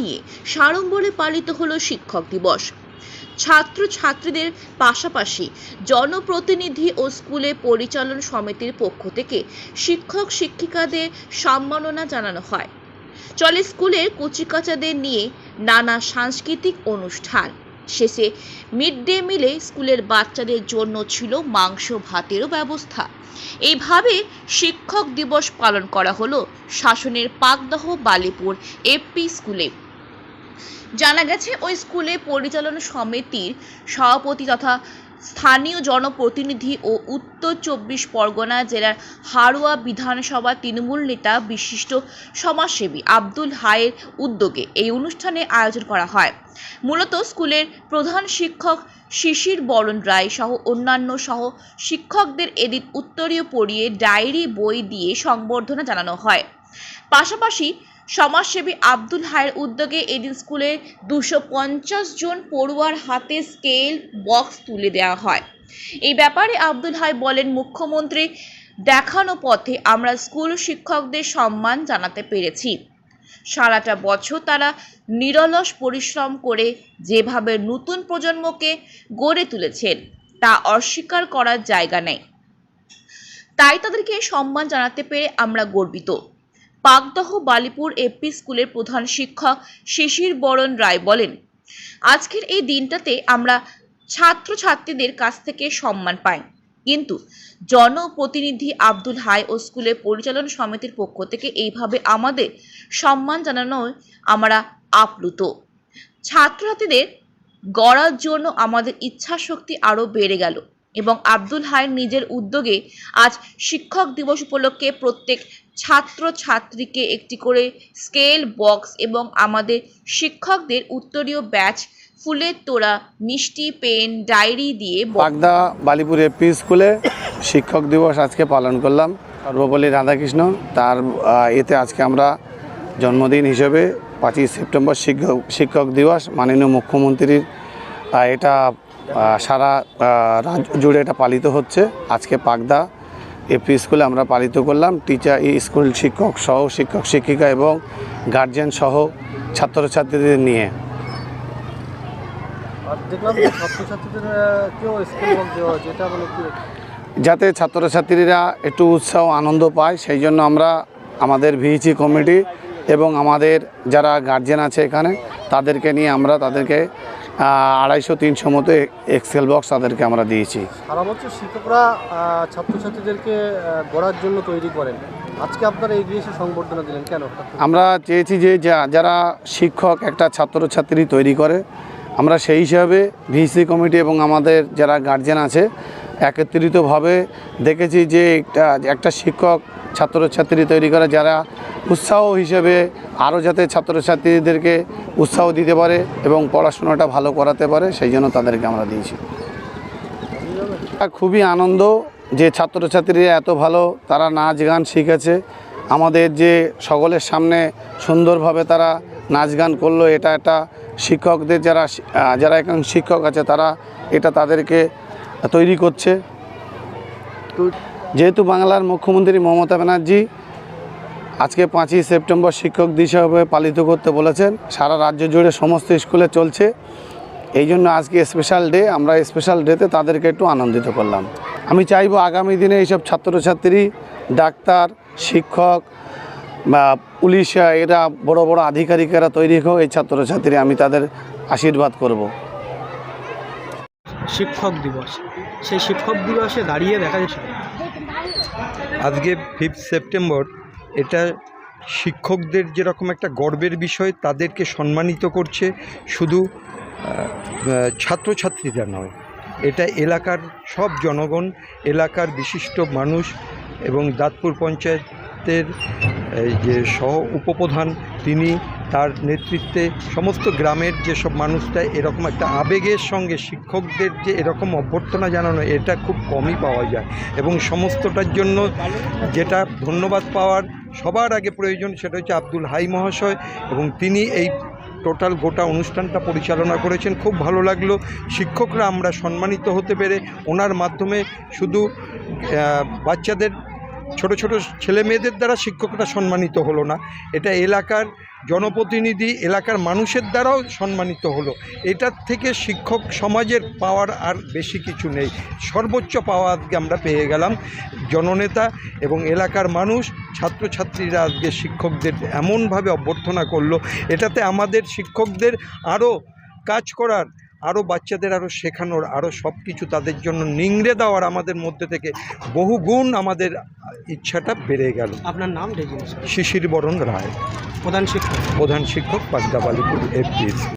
নিয়ে সাড়ম্বরে পালিত হলো শিক্ষক দিবস। ছাত্র ছাত্রীদের পাশাপাশি জনপ্রতিনিধি ও স্কুলে পরিচালন সমিতির পক্ষ থেকে শিক্ষক শিক্ষিকাদের সম্মাননা জানানো হয়। চলে স্কুলের কচিকাচাদের নিয়ে নানা সাংস্কৃতিক অনুষ্ঠান। শেষে মিড ডে মিলে স্কুলের বাচ্চাদের জন্য ছিল মাংস ভাতেরও ব্যবস্থা। এইভাবে শিক্ষক দিবস পালন করা হলো শাসনের পাকদহ বালিপুর এপি স্কুলে। জানা গেছে, ওই স্কুলে পরিচালনা সমিতির সভাপতি তথা স্থানীয় জনপ্রতিনিধি ও উত্তর চব্বিশ পরগনা জেলার হাড়োয়া বিধানসভা তৃণমূল নেতা বিশিষ্ট সমাজসেবী আব্দুল হায়ের উদ্যোগে এই অনুষ্ঠানে আয়োজন করা হয়। মূলত স্কুলের প্রধান শিক্ষক শিশির বরণ রায় সহ অন্যান্য সহ শিক্ষকদের এদিন উত্তরীয় পড়িয়ে ডায়েরি বই দিয়ে সংবর্ধনা জানানো হয়। পাশাপাশি সমাজসেবী আব্দুল হায়ের উদ্যোগে এদিন স্কুলে দুশো জন পড়ুয়ার হাতে স্কেল বক্স তুলে দেওয়া হয়। এই ব্যাপারে আব্দুল হাই বলেন, মুখ্যমন্ত্রী, দেখানো পথে আমরা স্কুল শিক্ষকদের সম্মান জানাতে পেরেছি। সারাটা বছর তারা নিরলস পরিশ্রম করে যেভাবে নতুন প্রজন্মকে গড়ে তুলেছেন, তা অস্বীকার করার জায়গা নেই। তাই তাদেরকে সম্মান জানাতে পেরে আমরা গর্বিত। পাকদহ বালিপুর এপি স্কুলের প্রধান শিক্ষক শিশির বরণ রায় বলেন, আজকের এই দিনটাতে আমরা ছাত্রছাত্রীদের কাছ থেকে সম্মান পাই। কিন্তু জনপ্রতিনিধি আব্দুল হাই ও স্কুলের পরিচালন সমিতির পক্ষ থেকে এইভাবে আমাদের সম্মান জানানোয় আমরা আপ্লুত। ছাত্রছাত্রীদের গড়ার জন্য আমাদের ইচ্ছা শক্তি আরও বেড়ে গেল। এবং আব্দুল হাই নিজের উদ্যোগে আজ শিক্ষক দিবস উপলক্ষে প্রত্যেক ছাত্র ছাত্রীকে একটি করে স্কেল বক্স এবং আমাদের শিক্ষকদের উত্তরীয় ব্যাচ ফুলের তোড়া মিষ্টি পেন ডায়েরি দিয়ে বাগদা বালিপুর এপি স্কুলে শিক্ষক দিবস আজকে পালন করলাম। সর্বপল্লী রাধাকৃষ্ণ, তার এতে আজকে আমরা জন্মদিন হিসেবে পাঁচই সেপ্টেম্বর শিক্ষক শিক্ষক দিবস মাননীয় মুখ্যমন্ত্রীর এটা সারা রাজ্য জুড়ে এটা পালিত হচ্ছে। আজকে পাগদা এপি স্কুলে আমরা পালিত করলাম। টিচার স্কুল শিক্ষক সহ শিক্ষক শিক্ষিকা এবং গার্জেন সহ ছাত্রছাত্রীদের নিয়ে। যাতে ছাত্রছাত্রীরা একটু উৎসাহ আনন্দ পায় সেই জন্য আমরা আমাদের ভিইচি কমিটি এবং আমাদের যারা গার্জেন আছে এখানে তাদেরকে নিয়ে আমরা তাদেরকে আড়াইশো তিনশো মতো এক্সেল বক্স তাদেরকে আমরা দিয়েছি। সারা বছর শিক্ষকরা ছাত্রছাত্রীদেরকে গড়ার জন্য তৈরি করেন। আজকে আপনারা এগিয়ে এসে সংবর্ধনা দিলেন কেন? আমরা চেয়েছি যে যা- যারা শিক্ষক একটা ছাত্রছাত্রী তৈরি করে আমরা সেই হিসাবে ভিসি কমিটি এবং আমাদের যারা গার্জেন আছে একত্রিতভাবে দেখেছি যে একটা একটা শিক্ষক ছাত্রছাত্রী তৈরি করে, যারা উৎসাহ হিসেবে আরও যাতে ছাত্রছাত্রীদেরকে উৎসাহ দিতে পারে এবং পড়াশোনাটা ভালো করাতে পারে, সেই জন্য তাদেরকে আমরা দিয়েছি। খুবই আনন্দ যে ছাত্রছাত্রীরা এত ভালো, তারা নাচ গান শিখেছে। আমাদের যে সকলের সামনে সুন্দরভাবে তারা নাচ গান করল, এটা একটা শিক্ষকদের যারা যারা এখন শিক্ষক আছে, তারা এটা তাদেরকে তৈরি করছে। যেহেতু বাংলার মুখ্যমন্ত্রী মমতা ব্যানার্জি আজকে পাঁচই সেপ্টেম্বর শিক্ষক হিসাবে পালিত করতে বলেছেন, সারা রাজ্য জুড়ে সমস্ত স্কুলে চলছে। এই জন্য আজকে স্পেশাল ডে আমরা স্পেশাল ডেতে তাদেরকে একটু আনন্দিত করলাম। আমি চাইব আগামী দিনে এইসব ছাত্রছাত্রী, ডাক্তার, শিক্ষক বা পুলিশ, এরা বড় বড় আধিকারিকেরা তৈরি হোক, এই ছাত্রছাত্রী আমি তাদের আশীর্বাদ করব। শিক্ষক দিবস। সেই শিক্ষক দিবসে দাঁড়িয়ে দেখা যাচ্ছে। আজকে ফিফথ সেপ্টেম্বর এটা শিক্ষকদের যেরকম একটা গর্বের বিষয়, তাদেরকে সম্মানিত করছে, শুধু ছাত্রছাত্রীরা নয়, এটা এলাকার সব জনগণ, এলাকার বিশিষ্ট মানুষ এবং দাঁতপুর পঞ্চায়েতের যে সহ উপপ্রধান তিনি তার নেতৃত্বে সমস্ত গ্রামের যেসব মানুষটা এরকম একটা আবেগের সঙ্গে শিক্ষকদের যে এরকম অভ্যর্থনা জানানো, এটা খুব কমই পাওয়া যায়। এবং সমস্তটার জন্য যেটা ধন্যবাদ পাওয়ার সবার আগে প্রয়োজন সেটা হচ্ছে আব্দুল হাই মহাশয় এবং তিনি এই টোটাল গোটা অনুষ্ঠানটা পরিচালনা করেছেন। খুব ভালো লাগল। শিক্ষকরা আমরা সম্মানিত হতে পেরে ওনার মাধ্যমে শুধু বাচ্চাদের ছোট ছোট ছেলে মেয়েদের দ্বারা শিক্ষকরা সম্মানিত হলো না। এটা এলাকার জনপ্রতিনিধি, এলাকার মানুষের দ্বারাও সম্মানিত হলো। এটার থেকে শিক্ষক সমাজের পাওয়ার আর বেশি কিছু নেই। সর্বোচ্চ পাওয়া আজকে আমরা পেয়ে গেলাম জননেতা এবং এলাকার মানুষ, ছাত্রছাত্রীরা আজকে শিক্ষকদের এমনভাবে অভ্যর্থনা করল। এটাতে আমাদের শিক্ষকদের আরও কাজ করার আরও বাচ্চাদের আরও শেখানোর আরও সব কিছু তাদের জন্য নিংড়ে দেওয়ার আমাদের মধ্যে থেকে বহু গুণ আমাদের ইচ্ছাটা বেড়ে গেল। আপনার নাম শিশির বরণ রায়। প্রধান শিক্ষক। প্রধান শিক্ষক পাগদাবালিপুর এফপিএস